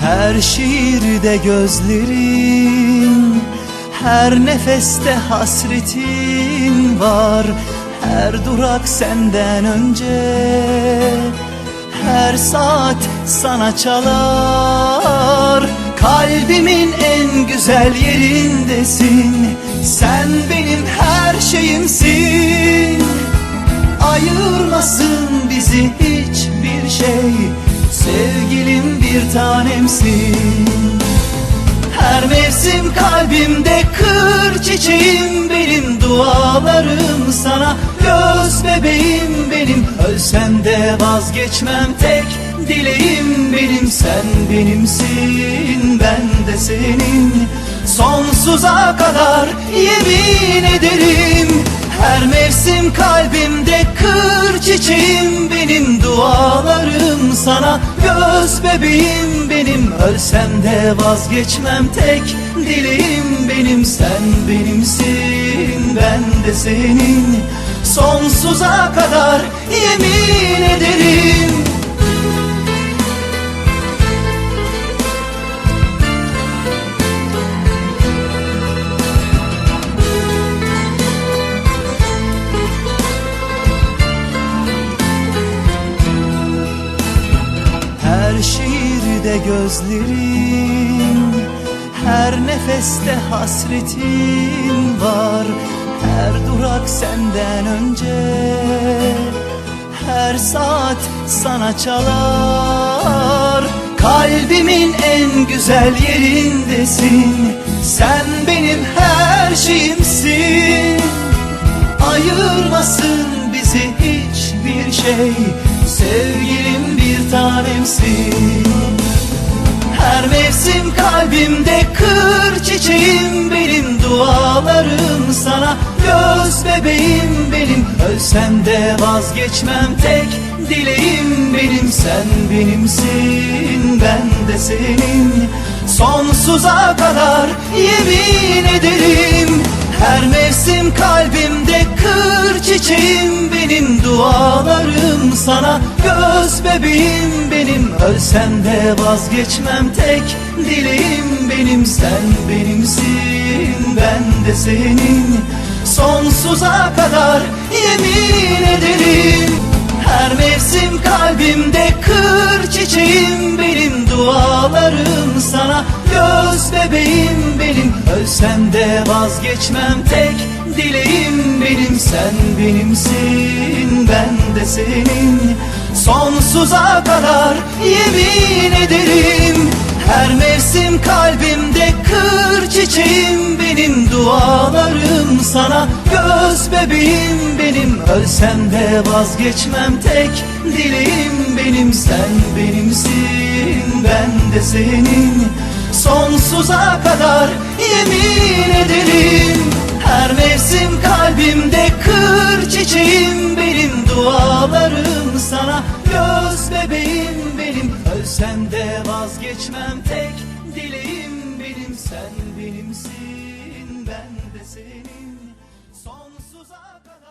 Her şiirde gözlerin Her nefeste hasretin var. Her durak senden önce Her saat sana çalar. Kalbimin en güzel yerindesin. Sen benim her bir tanemsin. Her mevsim kalbimde kır çiçeğim benim Dualarım sana. Göz bebeğim benim Ölsem de vazgeçmem tek dileğim benim. Sen benimsin ben de senin. Sonsuza kadar yemin ederim her mevsim kalbimde çiçeğim benim Dualarım sana. Göz bebeğim benim Ölsem de vazgeçmem. Tek dileğim benim Sen benimsin ben de senin. Sonsuza kadar yemin ederim şiirde gözlerin Her nefeste hasretin var. Her durak senden önce. Her saat sana çalar. Kalbimin en güzel yerindesin. Sen benim her şeyimsin. Ayırmasın bizi hiçbir şey. Sevgilim bir tanemsin Her mevsim kalbimde kır çiçeğim benim Dualarım sana. Göz bebeğim benim Ölsem de vazgeçmem tek dileğim benim. Sen benimsin ben de senin. Sonsuza kadar yemin ederim. Her mevsim kalbimde kır çiçeğim benim Dualarım sana göz bebeğim benim Ölsem de vazgeçmem tek dileğim benim. Sen benimsin ben de senin. Sonsuza kadar yemin ederim. Her mevsim kalbimde kır çiçeğim benim. Dualarım sana göz bebeğim benim. Ölsem de vazgeçmem tek dileğim benim. Sen benimsin ben de senin Sonsuza kadar yemin ederim. Her mevsim kalbimde kır çiçeğim. Benim Dualarım sana göz bebeğim benim. Ölsem de vazgeçmem tek dileğim benim. Sen benimsin ben de senin. Sonsuza kadar yemin ederim. Her mevsim kalbimde kır çiçeğim benim Sen de vazgeçmem tek dileğim benim. Sen benimsin ben de senin. Sonsuza kadar